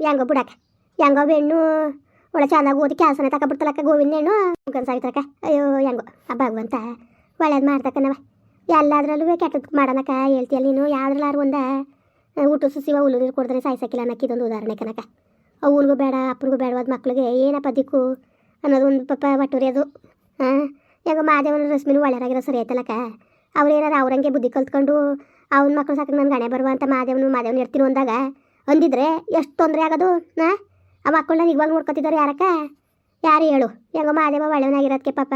ಹೆಂಗೋ ಬಿಡಕ ಹೆಂಗೋ ಹೆಣ್ಣು ಒಳ್ಳೆ ಚೆನ್ನಾಗಿ ಓದಿ ಕೆಲಸನೇ ತಗೊಬಿಡ್ತಲಕ್ಕ ಗೋವಿನ ಹೆಣ್ಣು ಮುಖನ್ ಸಾಯ್ತಕ್ಕ ಅಯ್ಯೋ ಹೆಂಗೋ ಹಬ್ಬ ಭಗವಂತ ಒಳ್ಳೇದು ಮಾಡ್ತಕ್ಕನವ ಎಲ್ಲದ್ರಲ್ಲೂ ಕೆಟ್ಟದ್ದು ಮಾಡೋಣಕ್ಕ ಹೇಳ್ತೀಯಲ್ಲ ನೀನು ಯಾವ್ದ್ರಲ್ಲಾರು ಒಂದ ಊಟ ಸುಸಿವ ಹುಲ್ಲು ನೀರು ಕೊಡಿದ್ರೆ ಸಾಯ್ಸಕ್ಕಿಲ್ಲ ಅನ್ನಕ್ಕೆ ಇದೊಂದು ಉದಾಹರಣೆ ಕನಕ ಅವನಿಗೂ ಬೇಡ ಅಪ್ಪನಿಗೂ ಬೇಡವಾದ ಮಕ್ಳಿಗೆ ಏನಪ್ಪ ದಿಕ್ಕು ಅನ್ನೋದು ಒಂದು ಪಾಪ ಬಟ್ಟುರಿ ಅದು ಹಾಂ ಹೆಂಗೋ ಮಾದೇವನ ರಶ್ಮಿನೂ ಒಳ್ಳೆಯರಾಗಿರೋ ಸರಿ ಆಯ್ತಲ್ಲಕ್ಕ ಅವ್ರು ಏನಾರು ಅವ್ರಂಗೆ ಬುದ್ಧಿ ಕಲ್ತ್ಕೊಂಡು ಅವ್ನ ಮಕ್ಳು ಸಾಕು ನನ್ನ ಗಣೆ ಬರುವ ಅಂತ ಮಾದೇವನು ಮಾದೇವನ ಇರ್ತೀನಿ ಅಂದಾಗ ಅಂದಿದ್ರೆ ಎಷ್ಟು ತೊಂದರೆ ಆಗೋದು, ನಾ? ಆ ಮಕ್ಕಳನ್ನ ಇವಾಗ ನೋಡ್ಕೊತಿದ್ದಾರೆ ಯಾರಕ್ಕ? ಯಾರು ಹೇಳು? ಹೆಂಗೋ ಮಾದೇವ ಒಳ್ಳೆಯವನಾಗಿರೋದಕ್ಕೆ ಪಾಪ.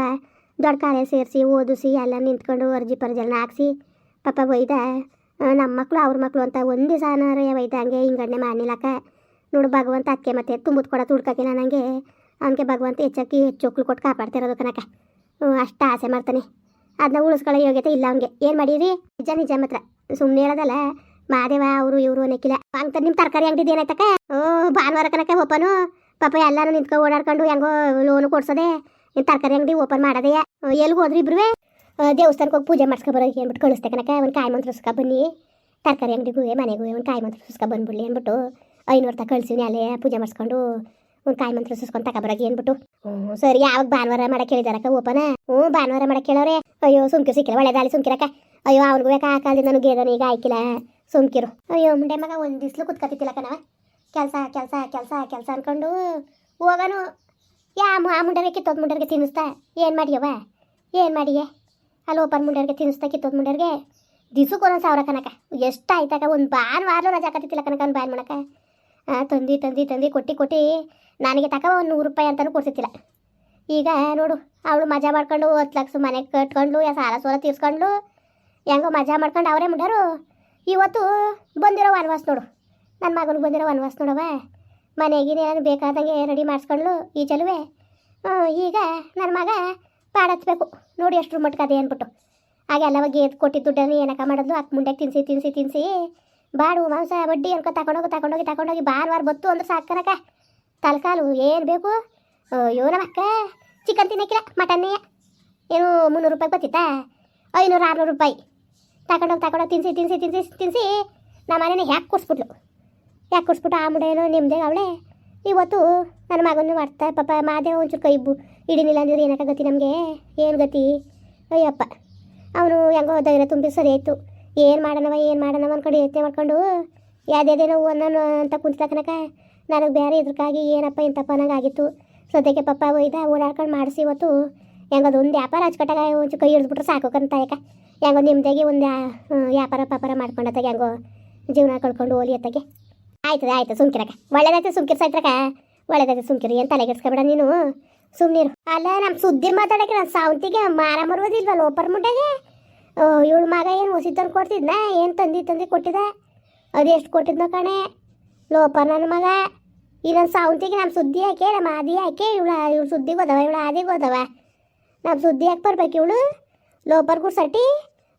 ದೊಡ್ಡ ಕಾಲೇಜ್ ಸೇರಿಸಿ, ಓದಿಸಿ, ಎಲ್ಲ ನಿಂತ್ಕೊಂಡು ಅರ್ಜಿ ಪರ್ಜೆಲ್ಲ ಹಾಕ್ಸಿ, ಪಾಪ ಒಯ್ದ ನಮ್ಮ ಮಕ್ಕಳು ಅವ್ರ ಮಕ್ಕಳು ಅಂತ ಒಂದು ದಿವಸ ಒಯ್ದ ಹಂಗೆ ಹಿಂಗಣ್ಣೆ ಮಾಡ್ನಿಲ್ಲಕ್ಕ. ನೋಡು ಭಗವಂತ ಅಕ್ಕೆ ಮತ್ತೆ ತುಂಬುದು ಕೊಡ ತುಡ್ಕಕ್ಕಿಲ್ಲ ನನಗೆ ಅವನಿಗೆ ಭಗವಂತ ಹೆಚ್ಚಾಕಿ ಹೆಚ್ಚೊಕ್ಳು ಕೊಟ್ಟು ಕಾಪಾಡ್ತಿರೋದು ಕನಕ ಅಷ್ಟು ಆಸೆ ಮಾಡ್ತಾನೆ. ಅದನ್ನ ಉಳಿಸ್ಕೊಳ್ಳೋ ಯೋಗ್ಯತೆ ಇಲ್ಲ ಅವನಿಗೆ. ಏನು ಮಾಡೀರಿ ನಿಜ ನಿಜ ಮಾತ್ರ. ಸುಮ್ಮನೆ ಹೇಳೋದಲ್ಲ ಮಾದೇವ, ಅವರು, ಇವರು ಅನ್ನಕ್ಕಿಲ್ಲ ಅಂತ ನಿಮ್ಮ ತರಕಾರಿ ಅಂಗಡಿ ಏನಾಯ್ತಕ್ಕ? ಓ, ಭಾನುವಾರ ಕನಕ ಓಪನು. ಪಾಪ ಎಲ್ಲಾನು ನಿಂತ್ಕೊ ಓಡಾಡ್ಕೊಂಡು ಹೆಂಗೋ ಲೋನು ಕೊಡ್ಸೋದೆ. ನಿನ್ನ ತರಕಾರಿ ಅಂಗಡಿ ಓಪನ್ ಮಾಡೋದೇ. ಎಲ್ಲಿ ಹೋದ್ರಿ ಇಬ್ರುವೆ? ದೇವಸ್ಥಾನಕ್ಕೆ ಹೋಗಿ ಪೂಜೆ ಮಾಡ್ಸ್ಕೊ ಬರೋಕೆ ಅಂದ್ಬಿಟ್ಟು ಕಳಿಸ್ತೆ ಕನಕ. ಒಂದು ಕಾಯಿ ಮಂತ್ರ ಸುಸ್ಕ ಬನ್ನಿ. ತರಕಾರಿ ಅಂಗಡಿಗೂ ಮನೆಗೂ ಒಂದು ಕಾಯಿ ಮಂತ್ರ ಸುಸ್ಕ ಬಂದ್ಬಿಡ್ಲಿ ಅಂದ್ಬಿಟ್ಟು ಐನೂರು ತ ಕಳ್ಸೀನಿ ಅಲ್ಲೇ ಪೂಜೆ ಮಾಡಿಸ್ಕೊಂಡು ಒಂದು ಕಾಯಿ ಮಂತ್ರ ಸುಸ್ಕೊಂಡು ತಗೊಬರೋಕೆ ಅಂದ್ಬಿಟ್ಟು ಹ್ಞೂ, ಸರಿ, ಯಾವಾಗ ಭಾನುವಾರ ಮಾಡಕ್ಕೆ ಹೇಳಿದಾರಕ್ಕ ಓಪನ? ಹ್ಞೂ, ಭಾನುವಾರ ಮಾಡಕ್ಕೆ ಹೇಳೋರೆ ಅಯ್ಯೋ ಸುಮ್ಕಿ ಸಿಕ್ಕಿಲ್ಲ ಒಳ್ಳೆದಾಲಿ ಸುಮ್ಕಿರಕ್ಕ. ಅಯ್ಯೋ ಅವ್ನಿಗೂ ಬೇಕಾ ಆ ಕಾಲದಿಂದ ನನಗೆ ಈಗ ಆಯ್ಕಿಲ್ಲ ಸುಮ್ಕಿರು. ಅಯ್ಯೋ, ಮುಂಡೆ ಮಗ ಒಂದು ದಿಸ್ಲು ಕುತ್ಕತಿತ್ತಿಲ್ಲ ಕಣವ ಕೆಲಸ ಕೆಲಸ ಕೆಲಸ ಕೆಲಸ ಅನ್ಕೊಂಡು ಹೋಗನು. ಯಾ ಆ ಮುಂಡರಿಗೆ ಕಿತ್ತೋದ್ ಮುಂಡರಿಗೆ ತಿನ್ನಿಸ್ತಾ? ಏನು ಮಾಡಿಯವ ಏನು ಮಾಡಿಯೇ? ಅಲ್ಲಿ, ಓಪನ್ ಮುಂಡರಿಗೆ ತಿನ್ನಿಸ್ತಾ ಕಿತ್ತೋದ್ ಮುಂಡರಿಗೆ ದಿವ್ಸಕ್ಕೆ ಒಂದೊಂದು ಸಾವಿರ ಕನಕ ಎಷ್ಟು ಆಯ್ತಕ ಒಂದು ಭಾನುವಾರ ರಜಾ ಕತ್ತಿತ್ತಿಲ್ಲ ಕನಕ ಒಂದು ಬಾನ್ ಮಾಡಕ ತಂದಿ ತಂದು ತಂದು ತಂದು, ಕೊಟ್ಟು ಕೊಟ್ಟು ನನಗೆ ತಕ ಒಂದು ನೂರು ರೂಪಾಯಿ ಅಂತಲೂ ಕೊಡ್ತಿತ್ತಿಲ್ಲ ಈಗ ನೋಡು, ಅವಳು ಮಜಾ ಮಾಡ್ಕೊಂಡು ಹತ್ತು ಲಕ್ಷ ಮನೆಗೆ ಕಟ್ಕೊಂಡು, ಯಾ ಸಾಲ ಸೋಲ ತೀರ್ಸ್ಕೊಂಡು, ಹೆಂಗೋ ಮಜಾ ಮಾಡ್ಕೊಂಡು ಅವರೇ ಮುಂಡರು. ಇವತ್ತು ಬಂದಿರೋ ವನವಾಸ ನೋಡು. ನನ್ನ ಮಗನಿಗೆ ಬಂದಿರೋ ವನವಾಸ ನೋಡವ ಮನೆಗಿನ ನಾನು ಬೇಕಾದಂಗೆ ರೆಡಿ ಮಾಡಿಸ್ಕೊಂಡ್ಲು ಈ ಚಲುವೆ. ಈಗ ನನ್ನ ಮಗ ಪಾಡತ್ಬೇಕು ನೋಡಿ ಎಷ್ಟು ಮಟ್ಕ ಅದೇ ಅಂದ್ಬಿಟ್ಟು ಆಗ ಎಲ್ಲ ಗೇದ್ ಕೊಟ್ಟಿದ್ದ ದುಡ್ಡನ್ನು ಏನಕ್ಕ ಮಾಡೋದು ಅಕ್ಕ ಮುಂಡೆಗೆ ತಿನ್ಸಿ ತಿನ್ಸಿ ತಿನ್ಸಿ. ಬಾಡು ಮಾಂಸ, ಬಡ್ಡಿ ಅನ್ಕೊ ತಗೊಂಡೋಗಿ ತಗೊಂಡೋಗಿ ತಗೊಂಡೋಗಿ ಭಾನುವಾರ ಬತ್ತು ಅಂದ್ರೆ ಸಾಕನಕ ತಲ್ಕಾಲು ಏನು ಬೇಕು? ಅಯ್ಯೋ ನಮ್ಮ ಅಕ್ಕ, ಚಿಕನ್ ತಿನ್ನಕ್ಕಿಲ್ಲ ಮಟನ್ನೇ ಏನು ಮುನ್ನೂರು ರೂಪಾಯಿ ಬತ್ತಿತ್ತಾ? ಐನೂರು ಆರುನೂರು ರೂಪಾಯಿ. ತಗೊಂಡೋಗಿ ತಗೊಂಡೋಗಿ, ತಿನ್ಸಿ ತಿನ್ಸಿ ತಿನ್ಸಿ ತಿನ್ಸಿ. ನಮ್ಮ ಮನೇನ ಯಾಕೆ ಕೊಡ್ಸ್ಬಿಟ್ಲು ಯಾಕೆ ಕೊಡ್ಸ್ಬಿಟ್ಟು ಆ ಮುಂಡೇನು ನಿಮ್ಮದೇ ಅವಳೆ? ಇವತ್ತು ನನ್ನ ಮಗನೂ ಮಾಡ್ತಾ ಪಾಪ ಮಾದೇವ ಒಂಚೂರು ಕೈ ಬು ಹಿಡಿನಿಲ್ಲ ಏನಕ್ಕ ಗತಿ ನಮಗೆ? ಏನು ಗತಿ? ಅಯ್ಯಪ್ಪ. ಅವನು ಹೆಂಗೋ ಧೈರ್ಯ ತುಂಬಿ ಸರಿ ಆಯಿತು. ಏನು ಮಾಡೋಣವ ಏನು ಮಾಡೋಣವ ಅಂದ್ಕೊಂಡು ಯೋಚನೆ ಮಾಡ್ಕೊಂಡು ಯಾವ್ದೇದೇನೋ ಒಂದನ್ನು ಅಂತ ಕುಂತ ಕನಕ ನನಗೆ ಬೇರೆ ಇದ್ರಕ್ಕಾಗಿ ಏನಪ್ಪ ಇಂಥಪ್ಪ ಅನ್ನಂಗೆ ಆಗಿತ್ತು. ಸದ್ಯಕ್ಕೆ ಪಪ್ಪ ಒಯ್ದ ಓಡಾಡ್ಕೊಂಡು ಮಾಡಿಸಿ ಇವತ್ತು ಹೆಂಗೋ ಒಂದು ವ್ಯಾಪಾರ ಹಚ್ಕಟ್ಟಾಗ ಒಂಚು ಕೈ ಹಿಡಿದ್ಬಿಟ್ರೆ ಸಾಕು ಕಂತಾಯಕ ಹೆಂಗೋ ನಿಮ್ದಾಗಿ ಒಂದು ವ್ಯಾಪಾರ ಪಾಪಾರ ಮಾಡ್ಕೊಂಡತ್ತಾಗ ಹೆಂಗೋ ಜೀವನ ಕಳ್ಕೊಂಡು ಹೋಲಿ ಅತ್ತಾಗೆ. ಆಯ್ತದ, ಆಯ್ತು ಸುಮ್ಕಿರಕ ಒಳ್ಳೇದಾಯ್ತು ಸುಮ್ಕಿರ್ ಸಾಯ್ತ್ರಕ ಒಳ್ಳೇದಾಯ್ತು ಸುಮ್ಕಿರಿ. ಏನು ತಲೆಗೆಡ್ಸ್ಕೊಬೇಡ ನೀನು? ಸುಮ್ಮನಿರು ಅಲ್ಲ ನಮ್ಮ ಸುದ್ದಿ ಮಾತಾಡಕ್ಕೆ ನಾನು ಸಾವಂತಿಗೆ ಮಾರ ಮರುವುದಿಲ್ವಲ್ಲ ಲೋಪರ್ ಮುಟ್ಟಾಗೆ ಇವಳು ಮಗ ಏನು ಹೊಸಿ ತಂದು ಕೊಡ್ತಿದ್ನ? ಏನು ತಂದಿ ತಂದು ಕೊಟ್ಟಿದ? ಅದು ಎಷ್ಟು ಕೊಟ್ಟಿದ್ನೋ ಕಣೆ? ಲೋಪರ್ ನನ್ನ ಮಗ. ಈ ನನ್ನ ಸಾವಂತಿಗೆ ನಮ್ಮ ಸುದ್ದಿ ಹಾಕಿ ನಮ್ಮ ಆದಿ ಹಾಕಿ, ಇವಳ, ಇವಳು ಸುದ್ದಿಗೆ ಹೋದವ, ಇವಳು ಆದಿಗೆ ಹೋದವ. ನಮ್ಮ ಸುದ್ದಿ ಯಾಕೆ ಬರ್ಬೇಕು ಇವಳು? ಲೋಪರ್ ಗುಡ್ಸಟ್ಟಿ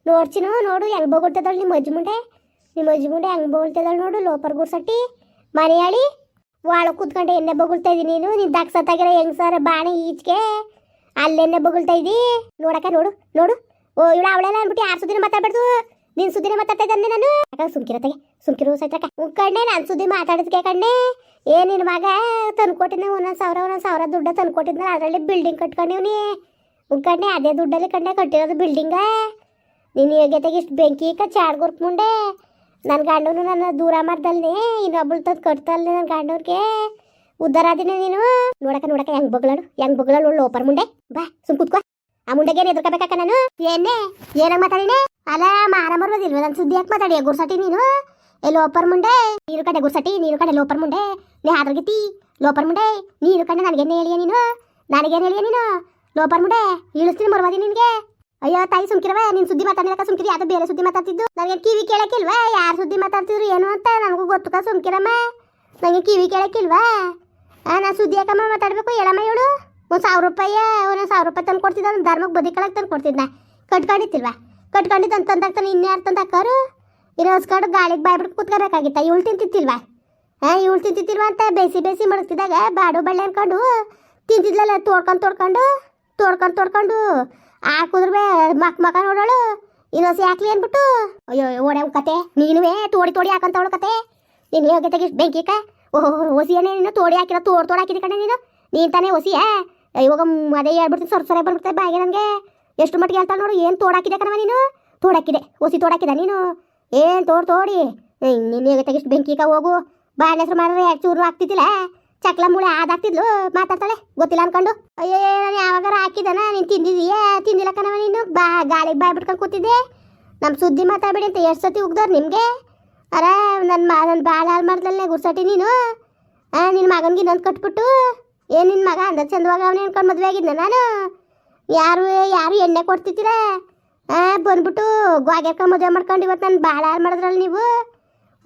ನೋಡ್ಚಿನೋ, ನೋಡು, ಹೆಂಗೆ ಬೋಗೊಳ್ತದಳು ನಿಮ್ಮ ಅಜ್ಜಿ ಮುಂಡೆ ನಿಮ್ಮ ಅಜ್ಜಿ ಮುಂಡೆ ಹೆಂಗೆ ಬೋಗೊಳ್ತದಳು ನೋಡು ಲೋಪರ್ ಸಟ್ಟಿ ಮನೆಯಾಳಿ ಒಳ ಕೂತ್ಕೊಂಡು ಎಣ್ಣೆ ಬೊಗಳ್ತಾ ಇದ್ದೀನಿ ನೀನು. ನಿನ್ ದಕ್ಷತಾಗಿರೋ ಹೆಂಗ್ ಸರ್ ಬಾಣಿ ಈಚೆಗೆ ಅಲ್ಲೆಣ್ಣೆ ಬೊಗಳ್ತಾ ಇದ್ದಿ ನೋಡಕ್ಕ, ನೋಡು ನೋಡು. ಓ, ಇವಳು ಅವಳೆಲ್ಲ ಅಂದ್ಬಿಟ್ಟು ಯಾರು ಸುದ್ದಿನ ಮಾತಾಡ್ಬಾರ್ದು. ನಿನ್ ಸುದ್ದಿನ ಮಾತಾಡ್ತಾ ನಾನು. ಅಕ್ಕ ಸುಮ್ಕಿರತ್ತಾಗೆ ಸುಮ್ಕಿರು ಸೈತ್ರಕ್ಕ. ಕಣ್ಣೆ, ನಾನು ಸುದ್ದಿ ಮಾತಾಡಿದ್ಕೆ ಕಣ್ಣೆ. ಏ ನಿನ್ನ ಮಗ ತಂದ್ಕೊಟ್ಟಿದ್ನ ಒಂದೊಂದು ಸಾವಿರ ಒಂದೊಂದು ಸಾವಿರ ದುಡ್ಡು ತಂದ್ಕೊಟ್ಟಿದ್ನ ಅದರಲ್ಲಿ ಬಿಲ್ಡಿಂಗ್ ಕಟ್ಕೊಂಡಿವ್ನಿ. ಕಣ್ಣೆ ಅದೇ ದುಡ್ಡಲ್ಲಿ ಕಣ್ಣೆ ಕಟ್ಟಿರೋದು ಬಿಲ್ಡಿಂಗ ನೀನು ಯೋಗ್ಯತೆಗೆ ಇಷ್ಟು ಬೆಂಕಿ ಕ ಚಾಡ್ಗುರ್ಕ್ ಮುಂಡೆ ನನ್ನ ಗಂಡನು ನನ್ನ ದೂರ ಮಾಡ್ದಲ್ನೇ ಇನ್ನೊಬ್ಬಳು ತಂದು ಕಟ್ತಲ್ನೆ ನನ್ನ ಗಂಡವ್ರಿಗೆ ಉದ್ದಾರ ಆದಿನಿ ನೀನು. ನೋಡಕ ನೋಡಕ ಹೆಂಗ್ ಬಗ್ಲಾಡು ಹೆಂಗ್ ಬಗ್ಲಾಡು ಲೋಪರ್ ಮುಂಡೆ ಬಾ, ಸುಮ್ ಕುತ್ಕೋ. ಆ ಮುಂಡೆಗೆ ಏನು ಎದುರ್ಕೋಬೇಕಕ್ಕ ನಾನು? ಏನೇ ಏನಾಗ ಮಾತಾಡಿನೆ? ಅಲ್ಲ ಮಾರ ಬರೋದಿಲ್ವ ನನ್ನ ಸುದ್ದಿ ಯಾಕೆ ಮಾತಾಡಿ ಗುರ್ಸಟಿ ನೀನು? ಏ ಲೋಪರ್ ಮುಂಡೆ ನೀರು ಕಡೆ ಗುರ್ಸಟಿ, ನೀರು ಕಡೆ ಲೋಪರ್ ಮುಂಡೆ ನೀ ಹಾದ್ರಗಿತಿ ಲೋಪರ್ ಮುಂಡೆ ನೀರು ಕಂಡೆ ನನಗೇನು ಹೇಳಿಯ ನೀನು? ನನಗೇನು ಹೇಳಿಯ ನೀನು? ಲೋಪರ್ ಬರ್ಮುಡೆ ಇಳಿಸ್ತೀನಿ ಮರ್ವಾದಿ ನಿನ್ಗೆ. ಅಯ್ಯೋ, ತಾಯಿ ಸುಮ್ಕಿರವ, ನಿನ್ ಸುದ್ದಿ ಮಾತಾಡಿದಕ್ಕ ಸುಮ್ಕಿರಿ ಅದು ಬೇರೆ ಸುದ್ದಿ ಮಾತಾಡ್ತಿದ್ದು. ನನಗೆ ಕಿವಿ ಕೇಳಕ್ಕಿಲ್ವಾ? ಯಾರು ಸುದ್ದಿ ಮಾತಾಡ್ತಿದ್ರು ಏನು ಅಂತ ನನಗೂ ಗೊತ್ತುಕ ಸುಮ್ಕಿರಮ್ಮ. ನನಗೆ ಕಿವಿ ಕೇಳಕ್ಕಿಲ್ವಾ? ನಾ ಸುದ್ದಿ ಯಾಕಮ್ಮ ಮಾತಾಡ್ಬೇಕು? ಹೇಳಮ್ಮ ಇವಳು. ಒಂದು ಸಾವಿರ ರೂಪಾಯಿ, ಒಂದೊಂದು ಸಾವಿರ ರೂಪಾಯಿ ತಂದು ಕೊಡ್ತಿದ್ದ, ಒಂದು ಧರ್ಮಕ್ಕೆ ಬದಿ ಕಳಕ್ಕೆ ತಂದು ಕೊಡ್ತಿದ್ನ. ಕಟ್ಕೊಂಡಿತ್ತಿಲ್ವಾ ಕಟ್ಕೊಂಡಿದ್ದು ಅಂತ ತಂದಾಕ್ತಾನೆ ಇನ್ಯಾರು ತಂದು ಇರೋಸ್ಕೊಂಡು ಗಾಳಿಗೆ ಬಾಯ್ಬಿಟ್ಟು ಕೂತ್ಕೋಬೇಕಾಗಿತ್ತ? ಇವಳು ತಿಂತಿತ್ತಿಲ್ವಾ ಹಾಂ ಇವಳು ತಿಂತಿತ್ತಿಲ್ವಾ ಅಂತ ಬೇಸಿ ಬೇಸಿ ಮಡಗ್ತಿದ್ದಾಗ ಬಾಡು ಬಳ್ಳೆ ಅನ್ಕೊಂಡು ತಿಂತಿದ್ಲಲ್ಲ, ತೋಡ್ಕೊಂಡು ತೋಡ್ಕೊಂಡು? ತೋಡ್ಕೊಂಡು ತೋಡ್ಕೊಂಡು ಹಾಕಿದ್ರೆ ಮಕ್ ಮಕ ನೋಡೋಳು. ಇನ್ನೊಸಿ ಹಾಕ್ಲಿ ಅನ್ಬಿಟ್ಟು ಅಯ್ಯೋ ಓಡೆ ಕತೆ. ನೀನುವೇ ತೋಡಿ ತೋಡಿ ಹಾಕಂತವಳು ಕತೆ. ನೀನು ಯೋಗ್ಯತೆಗೆ ತೆಗಿಸ್ ಬೆಂಕಿಕ ಓಹೋ ಹೊಸಿಯನೇ ನೀನು ತೋಡಿ ಹಾಕಿರೋ, ತೋಡ್ ತೋಡ್ ಹಾಕಿದ ಕಣೆ ನೀನು. ನೀನ್ ತಾನೇ ಹೊಸಿಯ ಇವಾಗ ಅದೇ ಹೇಳ್ಬಿಡ್ತೀನಿ ಸೊರ ಸೊರೆ ಬಂದ್ಬಿಡ್ತಾರೆ ಬಾಯಿಗೆ ನನಗೆ ಎಷ್ಟು ಮಟ್ಟಿಗೆ ಹೇಳ್ತಾಳೆ ನೋಡು, ಏನು ತೋಡಾಕಿದೆ ಕಣವ ನೀನು? ತೋಡಾಕಿದೆ, ಹೊಸಿ ತೋಡ್ ಹಾಕಿದ ನೀನು. ಏನು ತೋಡ್ ತೋಡಿ? ನೀನು ನಿನ್ನ ತೆಗಿಷ್ಟು ಬೆಂಕಿಕ ಹೋಗು. ಬಾಯಿನ ಹೆಸರು ಮಾಡಿದ್ರೆ ಚೂರು ಆಗ್ತಿದ್ದಿಲ್ಲ ಚಕ್ಲ ಮೂಳೆ ಆದಾಗ್ತಿದ್ಲು ಮಾತಾಡ್ತಾಳೆ. ಗೊತ್ತಿಲ್ಲ ಅನ್ಕೊಂಡು, ಅಯ್ಯೋ ನಾನು ಯಾವಾಗಾರ ಹಾಕಿದನ ನೀನು ತಿಂದಿದೀಯಾ ತಿಂದಿಲ್ಲ ಕಣವ ನೀನು. ಬಾ, ಗಾಳಿಗೆ ಬಾಯ್ ಬಿಟ್ಕೊಂಡು ಕೂತಿದ್ದೆ. ನಮ್ಮ ಸುದ್ದಿ ಮಾತಾಡ್ಬೇಡಿ ಅಂತ ಎಷ್ಟು ಸತಿ ಉಗ್ದವ್ರು ನಿಮಗೆ? ಅರ ನನ್ನ ಮಾ ನನ್ನ ಬಾಳ ಹಾಳು ಮಾಡ್ದಲ್ಲೇ ಗುರ್ಸಟಿ ನೀನು. ಆ ನಿನ್ನ ಮಗನಿಗೆ ಇನ್ನೊಂದು ಕಟ್ಬಿಟ್ಟು ಏನು ನಿನ್ನ ಮಗ ಅಂದ ಚಂದವಾಗ ಅವನೇ ಅನ್ಕೊಂಡು ಮದುವೆ ಆಗಿದ್ನ ನಾನು? ಯಾರು ಯಾರು ಎಣ್ಣೆ ಕೊಡ್ತಿದ್ದೀರ? ಆ, ಬಂದ್ಬಿಟ್ಟು ಗ್ವಾಗ್ಯಾರ್ಕೊಂಡು ಮದುವೆ ಮಾಡ್ಕೊಂಡು ಇವತ್ತು ನಾನು ಭಾಳ ಹಾಳು ಮಾಡಿದ್ರಲ್ಲ ನೀವು.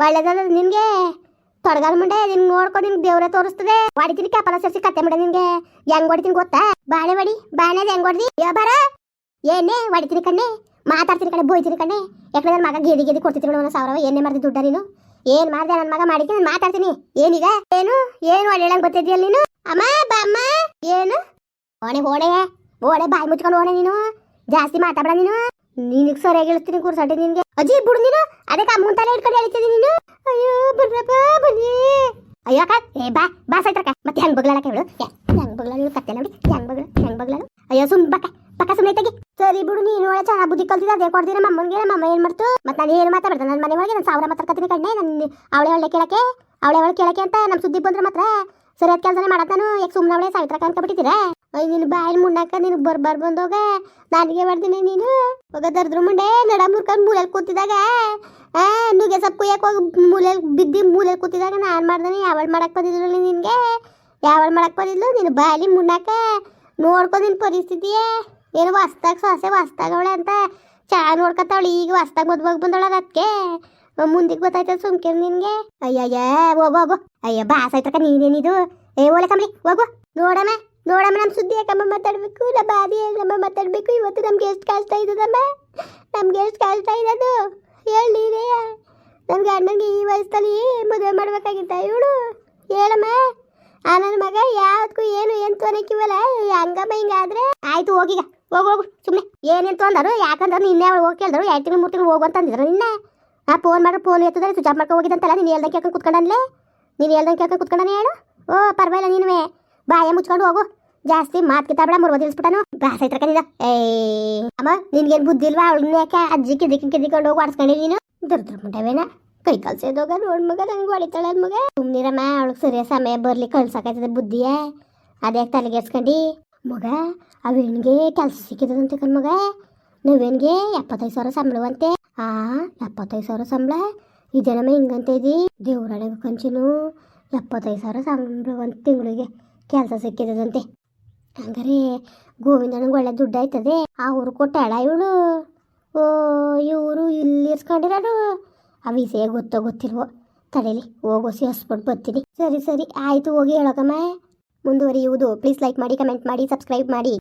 ಒಳ್ಳೇದಲ್ಲ ನಿನಗೆ. ತೊಡಗಲ್ ಮುಂಡೆ ನಿನ್ ನೋಡ್ಕೊ ನಿನ್ ದೇವ್ರೆ ತೋರಿಸ್ತದೆ. ಹೊಡಿತೀನಿ ಕಪಲ ಸೇರಿಸಿ ಕತ್ತೆ ಮುಂಡೆ ನಿನ್ಗೆ. ಹೆಂಗ್ ಹೊಡಿತೀನಿ ಗೊತ್ತಾ? ಬಾಳೆ ಹೊಡಿ, ಬಾಳೆ ಹೆಂಗ್ ಹೊಡ್ದಿ? ಯೋ ಬಾರ! ಏನೇ ಹೊಡಿತೀನಿ ಕಣ್ಣೆ. ಮಾತಾಡ್ತೀನಿ ಕಣೆ, ಬೋಯ್ತೀನಿ ಕಣ್ಣೆ. ಯಾಕಂದ್ರೆ ನನ್ನ ಮಗ ಗೇದಿ ಗೇದಿ ಕೊಡ್ತಿದ್ರು ನೋಡು ಸಾವಿರ ಏನೇ ಮಾಡ್ದಿ ದುಡ್ಡ ನೀನು. ಏನ್ ಮಾಡ್ದೆ ನನ್ನ ಮಗ ಮಾಡಿಕೆ ನಾನು ಮಾತಾಡ್ತೀನಿ. ಏನೀಗ? ಏನು? ಏನು ಒಳ್ಳೆಳಂಗ್ ಗೊತ್ತಿದ್ಯಲ್ಲ ನೀನು? ಅಮ್ಮ ಬಾಮ್ಮ ಏನು? ಓಣೆ ಓಣೆ. ಓಣೆ, ಬಾಯಿ ಮುಚ್ಕೊಂಡು ಓಣೆ ನೀನು. ಜಾಸ್ತಿ ಮಾತಾಡ ನೀನು. ನಿನಗೆ ಸರಿಯಾಗಿ ಹೇಳ್ತೀನಿ ಕೂರ್ಸಟ್ಟಿ ನಿನ್ಗೆ. ಅಜ್ಜಿ, ಬಿಡು ನೀನು. ಅದಕ್ಕೆ ಅಮ್ಮನ ತಲೆ ಇಟ್ಕೊಂಡು ಹೇಳ್ತಿದ್ದೀನಿ ನೀನು. ಅಯ್ಯೋ, ಬರ್ರಪ್ಪ, ಬನ್ನಿ. ಅಯ್ಯೋ, ಅಕ್ಕ, ಏ, ಬಾ ಬಾ ಸೈತ್ರಕ್ಕ ಮತ್ತೆ ಹೆಂಗ್ ಬಗ್ಲಾಳಕ ಹೇಳು ಹೆಂಗ್ ಬಗ್ಲಾಳು ಕತ್ತೆ ನೋಡಿ. ಹೆಂಗ್ ಬಗ್ಲ ಹೆಂಗ್ ಬಗ್ಲಾಳು? ಅಯ್ಯೋ, ಸುಮ್ ಬಕ್ಕ ಪಕ್ಕ ಸುಮ್ಮನೆ ತೆಗಿ ಸರಿ ಬಿಡು, ನೀನು ಒಳ್ಳೆ ಚೆನ್ನಾಗಿ ಬುದ್ಧಿ ಕಲ್ತಿದ್ದ, ಅದೇ ಕೊಡ್ತೀನಿ ನಮ್ಮಮ್ಮನಿಗೆ ಮಮ್ಮ ಏನ್ ಮಾಡ್ತು? ಮತ್ತೆ ನಾನು ಏನು ಮಾತಾಡ್ತ ನನ್ನ ಮನೆ ಒಳಗೆ ನಾನು ಸಾವಿರ ಮಾತಾಡ್ಕತ್ತೀನಿ ಕಣ್ಣೆ. ನನ್ನ ಅವಳೆ ಒಳ್ಳೆ ಕೇಳಕ್ಕೆ. ಅವಳೆ ಒಳ್ಳೆ ಕೇಳಕ್ಕೆ ಅಂತ ನಮ್ಮ ಸುದ್ದಿ ಬಂದ್ರೆ ಮಾತ್ರ. ಸರಿಯಾದ ಕೆಲಸನೇ ಮಾಡತ್ತಾನು ಯಾಕೆ ಸುಮ್ಮನೆ ಅವಳೆ ಸಾವಿತ್ರ ಅನ್ಕೊಬಿಟ್ಟಿದ್ದೀರಾ ನಿನ್ನ ಬಾಯಲ್ಲಿ ಮುಣ್ಣಾಕ ನಿನಗೆ ಬರ್ಬಾರ್ ಬರ್ ಬಂದೋಗ? ನಾಲಿಗೆ ಮಾಡ್ತೀನಿ ನೀನು? ಹೋಗ ದರ್ದ್ರ ಮುಂಡೆ, ನಡ ಮುರ್ಕೊಂಡು ಮೂಲೆಯಲ್ಲಿ ಕೂತಿದಾಗ. ಆ, ನುಗ್ಗೆ ಸೊಪ್ಪು ಕುಯ್ಯಕ್ಕೆ ಹೋಗಿ ಮೂಲೆಯಲ್ಲಿ ಬಿದ್ದು ಮೂಲೆಯಲ್ಲಿ ಕೂತಿದಾಗ ನಾನು ಮಾಡ್ದೇನೆ, ಯಾವಳು ಮಾಡಕ್ಕೆ ಬಂದಿದ್ರು ನಿನಗೆ? ಯಾವಳು ಮಾಡಕ್ಕೆ ಬಂದಿದ್ಲು ನಿನ್ನ ಬಾಯಲ್ಲಿ ಮುಣ್ಣಾಕ ನೋಡ್ಕೊ ನಿನ್ನ ಪರಿಸ್ಥಿತಿಯೇ. ಏನು ಹೊಸ್ದಾಗ ಸೊಸೆ ಹೊಸ್ದಾಗವಳೆ ಅಂತ ಚಾ ನೋಡ್ಕೊತಾವಳು ಈಗ ಹೊಸ್ದಾಗ ಮದ್ವಾಗ ಬಂದವಳ ಅದಕ್ಕೆ ಮುಂದಿಗೆ ಗೊತ್ತಾಯ್ತದ ಸುಮ್ಕೆ ನಿನಗೆ? ಅಯ್ಯಯ್ಯ, ಹೋಗು ಹೋಗು ಅಯ್ಯ ಬಾಸ್ ಆಯ್ತಕ್ಕ ನೀನೇನಿದು? ಏ, ಓಲೆ ಕಂಬಳಿ ಹೋಗು. ನೋಡಮ್ಮ. ನೋಡಮ್ಮ ನಮ್ಮ ಸುದ್ದಿ ಯಾಕಮ್ಮ ಮಾತಾಡಬೇಕು? ನಮ್ಮ ಬಾದಿ ನಮ್ಮ ಮಾತಾಡ್ಬೇಕು? ಇವತ್ತು ನಮ್ಗೆ ಎಷ್ಟು ಕಷ್ಟ ಇದ್ದದಮ್ಮ? ನಮ್ಗೆ ಎಷ್ಟು ಕಷ್ಟ ಇರೋದು? ಹೇಳಿ ನನ್ನ ಗಂಡನಿಗೆ ಈ ವಯಸ್ಸಲ್ಲಿ ಮದುವೆ ಮಾಡ್ಬೇಕಾಗಿತ್ತ ಇವಳು? ಹೇಳಮ್ಮ. ಆ ನನ್ನ ಮಗ ಯಾವ್ದಕ್ಕೂ ಏನು ಏನು ತೊನಕಿವಲ್ಲ ಹಂಗಮ್ಮ, ಹಿಂಗಾದ್ರೆ? ಆಯ್ತು ಹೋಗಿಗ ಹೋಗು ಹೋಗು. ಸುಮ್ಮನೆ ಏನೇನು ತೊಂದರು, ಯಾಕಂದ್ರೆ ನಿನ್ನೆ ಅವಳು ಹೋಗಿ ಕೇಳಿದ್ರು. ಎರಡು ತಿಂಗಳು, ಮೂರು ತಿಂಗಳು ಹೋಗು ಅಂತ ಅಂದಿದ್ರು ನಿನ್ನ. ಆ ಫೋನ್ ಮಾಡಿ ಫೋನ್ ಎತ್ತಿದ್ರೆ ಸ್ವಿಚ್ ಮಾಡ್ಕೊ ಹೋಗಿದಂತಲ್ಲ ನೀನು ಹೇಳ್ದಂಗೆ ಕೇಳ್ಕೊಂಡು ಕುತ್ಕೊಂಡಲ್ಲೇ ನೀನು ಹೇಳ್ದಂಗೆ ಕೇಳ್ಕೊಂಡು ಕುತ್ಕೊಂಡಾನೆ ಹೇಳು? ಓ, ಪರವಾಗಿಲ್ಲ ನೀನುವೆ. ಬಾಯ ಮುಚ್ಕೊಂಡು ಹೋಗು. ಜಾಸ್ತಿ ಮಾತ್ ಕಿತ್ತಾಬೇಡ ಮುರ್ವ ಇಳಿಸ್ಬಿಟ್ಟನು ಬ್ಯಾಸ ಐತ್ರ ಏ ಅಮ್ಮ ನಿನ್ಗೇನು ಬುದ್ಧಿ ಇಲ್ವಾ? ಅವಳನ್ನ ಯಾಕೆ ಅಜ್ಜಿ ಕಿದಿ ಕಿದಿಕೊಂಡು ಹೋಗಿ ಆಡ್ಸ್ಕೊಂಡಿ ನೀನು? ದರ್ದ್ರ ಮುಂಡವೇನ? ಕೈ ಕಾಲು ಸೇದೋಗ ನೋಡ್ ಮಗ, ನಂಗೆ ಹೊಡಿತಾಳೆ ಮಗ. ಸುಮ್ನಿರಮ್ಮ, ಅವಳಿಗೆ ಸರಿಯ ಸಮಯ ಬರ್ಲಿ ಕಳ್ಸಕ್ಕಾಯ್ತದೆ ಬುದ್ಧಿಯೇ. ಅದೇ ತಲೆಗೆಸ್ಕೊಂಡು ಮಗ ಅವೇನಿಗೆ ಕೆಲಸ ಸಿಕ್ಕಿದಂತೆ ಕಣ್ ಮಗ. ನೀವೇನಿಗೆ ಎಪ್ಪತ್ತೈದು ಸಾವಿರ ಸಂಬಳವಂತೆ. ಆ, ಎಪ್ಪತ್ತೈದು ಸಾವಿರ ಸಂಬಳ? ಇದೇನಮ್ಮ ಹಿಂಗಂತ ಇದಿ. ದೇವ್ರಡೆ ಕಂಚಿನು ಎಪ್ಪತ್ತೈದು ಸಾವಿರ ಸಂಬಳ ಒಂದು ತಿಂಗಳಿಗೆ ಕೆಲಸ ಸಿಕ್ಕಿದಂತೆ ಹಂಗಾರೆ ಗೋವಿಂದನಿಗೆ ಒಳ್ಳೆ ದುಡ್ಡು ಆಯ್ತದೆ. ಆ ಊರು ಕೊಟ್ಟಾಳ ಇವಳು. ಓ ಇವರು ಇಲ್ಲಿ ಇರ್ಸ್ಕೊಂಡಿರೋರು ಆ ವಿಷಯ ಗೊತ್ತೋ ಗೊತ್ತಿಲ್ವೋ? ತಡೀಲಿ ಹೋಗೋಸಿ ಸೇರಿಸ್ಬಿಟ್ಟು ಬರ್ತೀನಿ. ಸರಿ ಸರಿ, ಆಯಿತು, ಹೋಗಿ ಹೇಳೋಕಮ್ಮ. ಮುಂದುವರಿಯುವುದು. ಪ್ಲೀಸ್ ಲೈಕ್ ಮಾಡಿ ಕಮೆಂಟ್ ಮಾಡಿ ಸಬ್ಸ್ಕ್ರೈಬ್ ಮಾಡಿ.